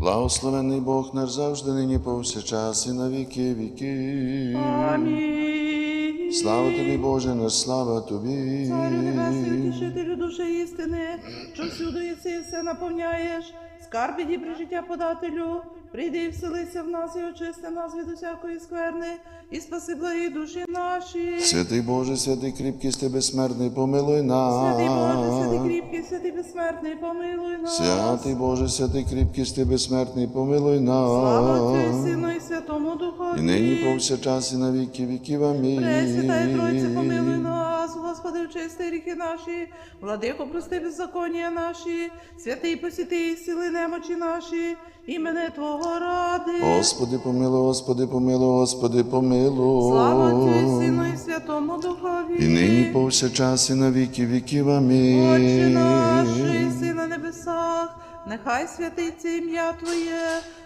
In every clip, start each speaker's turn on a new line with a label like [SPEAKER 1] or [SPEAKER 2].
[SPEAKER 1] Благословений Бог наш завжди нині повсякчас і на віки віки.
[SPEAKER 2] Амінь.
[SPEAKER 1] Слава тобі, Боже, наш слава тобі.
[SPEAKER 2] Царю небесний, тішителю душі істини, що всюди єси все наповняєш, скарб і дібри життя подателю, прийди і вселися в нас і очисти нас від усякої скверни, і спаси благі душі наші.
[SPEAKER 1] Святий Боже, святий кріпкий, ти безсмертний, помилуй нас.
[SPEAKER 2] Святий Боже, святий кріпкий, святий безсмертний, помилуй нас.
[SPEAKER 1] Святий Боже, святий кріпкий, ти безсмертний, помилуй нас.
[SPEAKER 2] Слава Отцю. Сину і Святому Духові.
[SPEAKER 1] І нині повсякчас і на віки віків. Амінь.
[SPEAKER 2] Пресвятая Тройце, помилуй нас, Господи, очисти ріки наші, владико, прости беззаконня наші, святий посіти, сили немочі наші, імене Твого ради.
[SPEAKER 1] Господи, помилуй, Господи, помилуй, Господи, помилуй.
[SPEAKER 2] Слава Отцю Сину і Святому Духові.
[SPEAKER 1] І нині повсякчас і на віки віків.
[SPEAKER 2] Отче
[SPEAKER 1] Амінь.
[SPEAKER 2] наш, що єси на небесах, нехай святиться ім'я Твоє,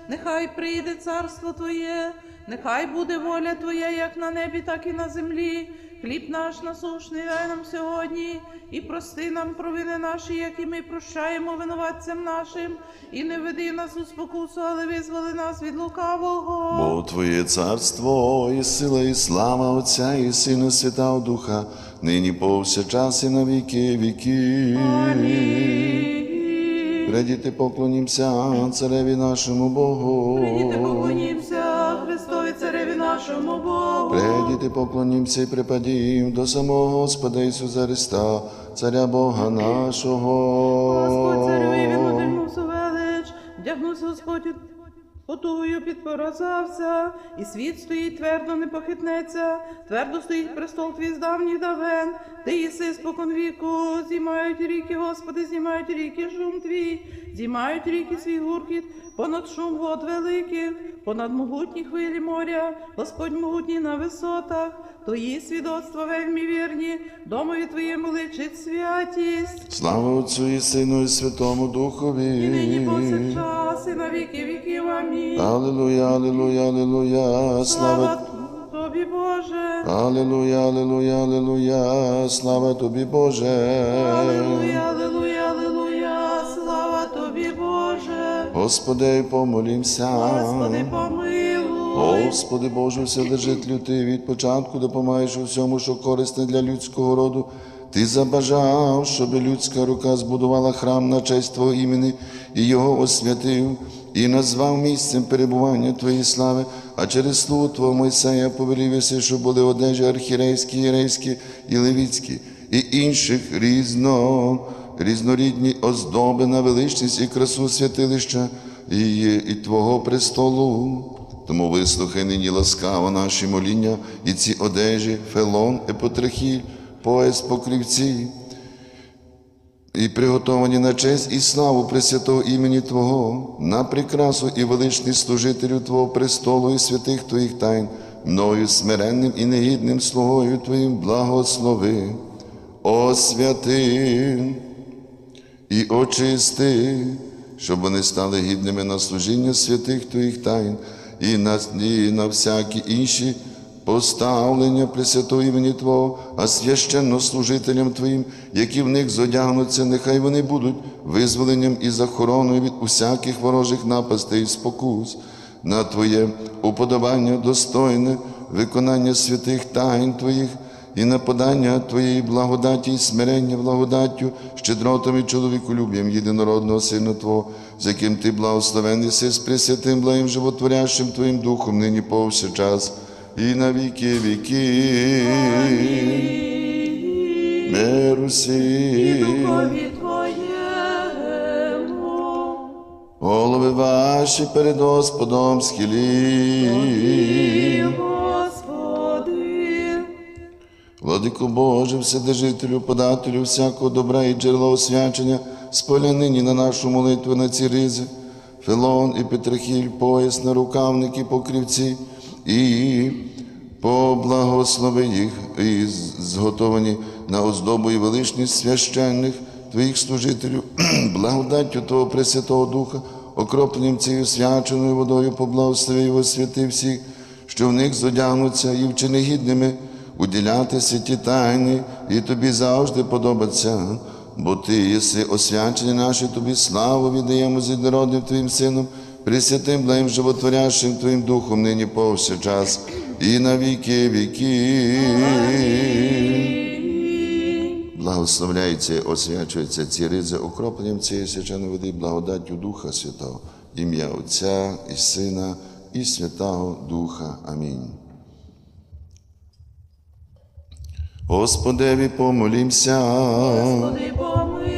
[SPEAKER 2] нехай прийде царство Твоє, нехай буде воля Твоя, як на небі, так і на землі. Хліб наш насушний дай нам сьогодні, і прости нам провини наші, як і ми прощаємо винуватцям нашим, і не веди нас у спокусу, але визволи нас від лукавого.
[SPEAKER 1] Бо Твоє царство і сила, і слава Отця, і Сина, Святого Духа, нині повсякчас і на віки віків.
[SPEAKER 2] Амінь.
[SPEAKER 1] Придіти поклонімся цареві нашому Богу.
[SPEAKER 2] Прийдіте, поклонімся нашому Богу.
[SPEAKER 1] Придіти поклонімся і припадім до самого Господа Ісуса Христа, царя Бога нашого.
[SPEAKER 2] Господь царю, він потую підпоразався, і світ стоїть твердо, не похитнеться, твердо стоїть престол твій з давніх давен, ти єси спокон віку, зіймають ріки, Господи, зіймають ріки шум твій, зіймають ріки свій гуркіт, понад шум вод великих, понад могутні хвилі моря, Господь могутній на висотах, Твої свідоцтва вельмі вірні, домові Твоєму личить святість.
[SPEAKER 1] Слава Отцю і Сину, і Святому Духові.
[SPEAKER 2] І нині повсякчас, і на віки віків. Амінь.
[SPEAKER 1] Аллилуйя, аллилуйя, аллилуйя, слава
[SPEAKER 2] Тобі, Боже.
[SPEAKER 1] Аллилуйя, аллилуйя, аллилуйя, слава тобі, Боже.
[SPEAKER 2] Аллилуйя, аллилуйя, аллилуйя, слава Тобі, Боже.
[SPEAKER 1] Господи, помолімся.
[SPEAKER 2] Господи, помилуй.
[SPEAKER 1] Господи Боже, вседержителю, Ти від початку допомагаєш у всьому, що корисне для людського роду. Ти забажав, щоб людська рука збудувала храм на честь Твого імені і його освятив, і назвав місцем перебування Твоєї слави, а через слугу Твого Мойсея повелів єси, щоб були одежі архірейські, єрейські і левіцькі, і інших різно, різнорідні оздоби на величність і красу святилища і, і Твого престолу. Тому вислухай нині ласкаво наші моління і ці одежі, фелон, епотрахіль, пояс покрівці, і приготовані на честь і славу Пресвятого імені Твого, на прикрасу і величність служителю Твого престолу і святих Твоїх тайн, мною смиренним і негідним слугою Твоїм благослови, освяти і очисти, щоб вони стали гідними на служіння святих Твоїх тайн і на, і на всякі інші поставлення Пресвятого імені Твого, а священнослужителям Твоїм, які в них зодягнуться, нехай вони будуть визволенням і захороною від усяких ворожих напастей і спокус, на Твоє уподобання достойне виконання святих тайн Твоїх і на подання Твоєї благодаті і смирення благодаттю, щедротом і чоловіколюб'ям єдинородного Сина Твого, з яким Ти благословений си з пресвятим благим животворящим Твоїм Духом, нині повсякчас і на віки віки. Миру
[SPEAKER 2] Твоєму.
[SPEAKER 1] голови ваші перед Господом схилі.
[SPEAKER 2] Господи.
[SPEAKER 1] Владико Боже, Вседержителю, подателю всякого добра і джерела освячення, споля нині на нашу молитву на ці ризи, Филон і Петрахіль, пояс, нарукавники, покрівці, і поблагослови їх, і зготовані на оздобу і величність священних Твоїх служителів, благодаттю Того Пресвятого Духа, окропленням цією свяченою водою поблагослови і освяти всіх, що в них зодягнуться і вчини гідними уділяти святі тайни, і тобі завжди подобаться, бо ти єси освячені наші, тобі славу віддаємо з єдинородним Твоїм Сином, Пресвятим благим животворящим Твоїм Духом нині повсякчас і на віки віки. Благословляється, освячується ці ризи окропленням цієї свяченої води, благодаттю Духа Святого, ім'я Отця і Сина, і Святого Духа. Амінь. Господеві помолімся.
[SPEAKER 2] Господи, помилуй.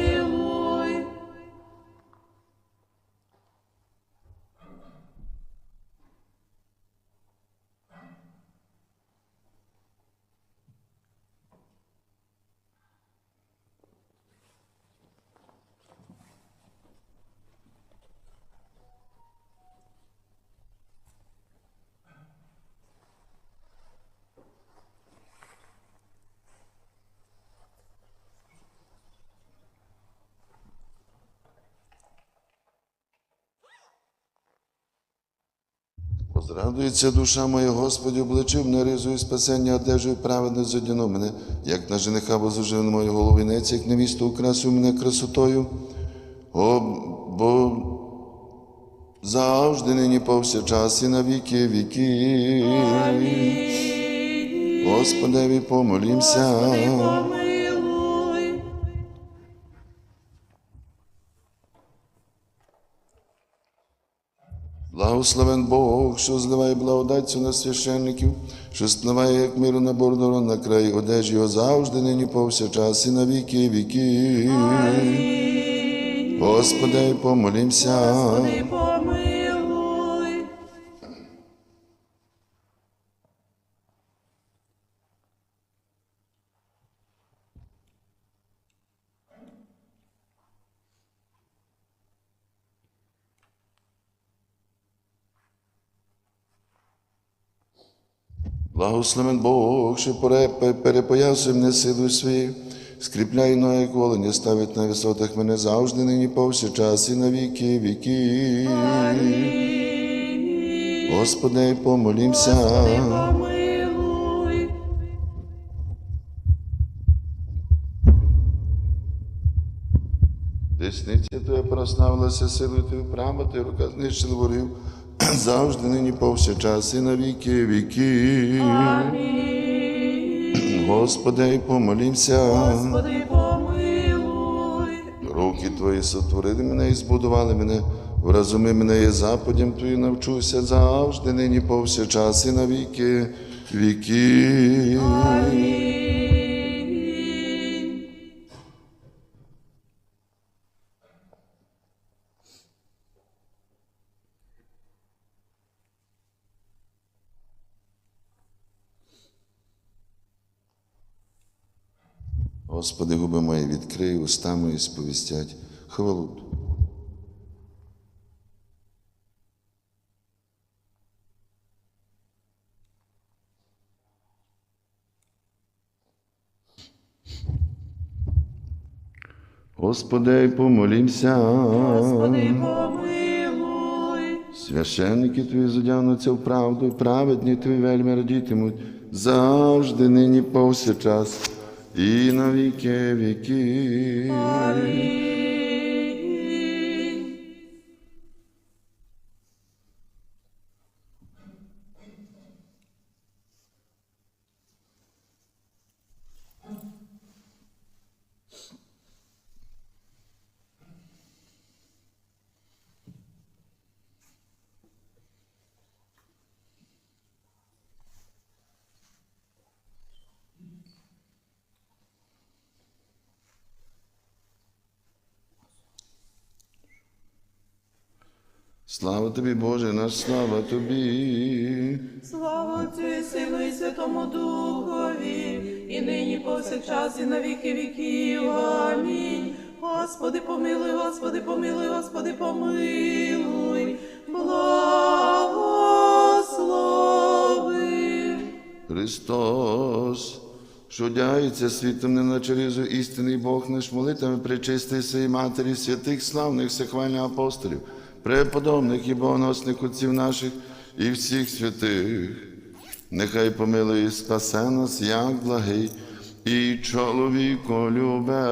[SPEAKER 1] Возрадується душа моя, Господі, обличив мене ризою спасення, одежею праведно задяно мене, як на жениха возложив на мою голову вінець, як невісту украсив мене красотою. О, бо завжди нині повсякчас і на віки віки. Господеві помолімся.
[SPEAKER 2] Господи, помилуй.
[SPEAKER 1] Благословен Бог, що зливає благодатцю на священників, що спливає, як миру на бордорон на край одежі його завжди, нині повсякчас і на віки віки. Господи, помолімся.
[SPEAKER 2] Господи, помилуй.
[SPEAKER 1] Благословен Бог, що пере- перепоясує мене силою своєю, скріпляє ноги як волені, ставить на висотах мене завжди, нині повсякчас і на віки віки. Господи, помолімся. Десниця Твоя прославилася силою Твою, права Твоя рука знищила ворів, завжди нині повсякчас і на віки віки. Господи, помолімся.
[SPEAKER 2] Господи, помилуй.
[SPEAKER 1] Руки Твої сотворили мене і збудували мене. Вразуми мене і западям Твою навчуся завжди, нині повсякчас і на віки віки.
[SPEAKER 2] Амінь.
[SPEAKER 1] Господи, губи мої відкрий, уста мої сповістять хвалу. Господи, помолімся.
[SPEAKER 2] Господи, помилуй.
[SPEAKER 1] Священники Твої задягнуться в правду, і праведні Твої вельми радітимуть завжди, нині повсякчас і на віки віки. Слава тобі, Боже, наш слава тобі.
[SPEAKER 2] Слава Отцю і Сину і Святому Духові, і нині повсякчас і на віки віків. Амінь. Господи, помилуй, Господи, помилуй, Господи, помилуй, благослови.
[SPEAKER 1] Христос, що дяється світом не на черезу істинний Бог наш молитвами причистий своїй матері святих славних всехвальних апостолів, преподобних і богоносних отців наших і всіх святих. Нехай помилує і спасе нас, як благий і чоловіко любе.